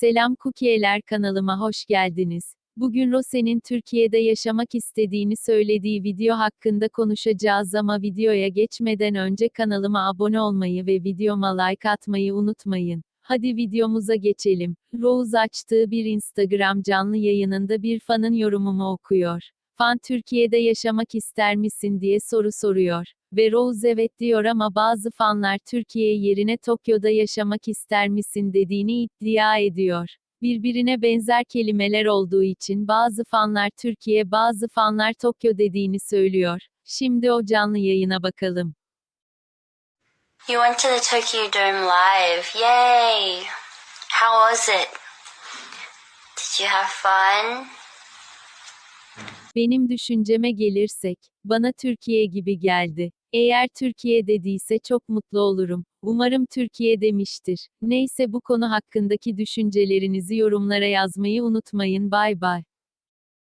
Selam Kukiyeler kanalıma hoş geldiniz. Bugün Rose'nin Türkiye'de yaşamak istediğini söylediği video hakkında konuşacağız ama videoya geçmeden önce kanalıma abone olmayı ve videoma like atmayı unutmayın. Hadi videomuza geçelim. Rose açtığı bir Instagram canlı yayınında bir fanın yorumumu okuyor. Fan Türkiye'de yaşamak ister misin diye soru soruyor. Ve Rose evet diyor ama bazı fanlar Türkiye yerine Tokyo'da yaşamak ister misin dediğini iddia ediyor. Birbirine benzer kelimeler olduğu için bazı fanlar Türkiye bazı fanlar Tokyo dediğini söylüyor. Şimdi o canlı yayına bakalım. You went to the Tokyo Dome live. Yay! How was it? Did you have fun? Benim düşünceme gelirsek, bana Türkiye gibi geldi. Eğer Türkiye dediyse çok mutlu olurum. Umarım Türkiye demiştir. Neyse bu konu hakkındaki düşüncelerinizi yorumlara yazmayı unutmayın. Bay bay.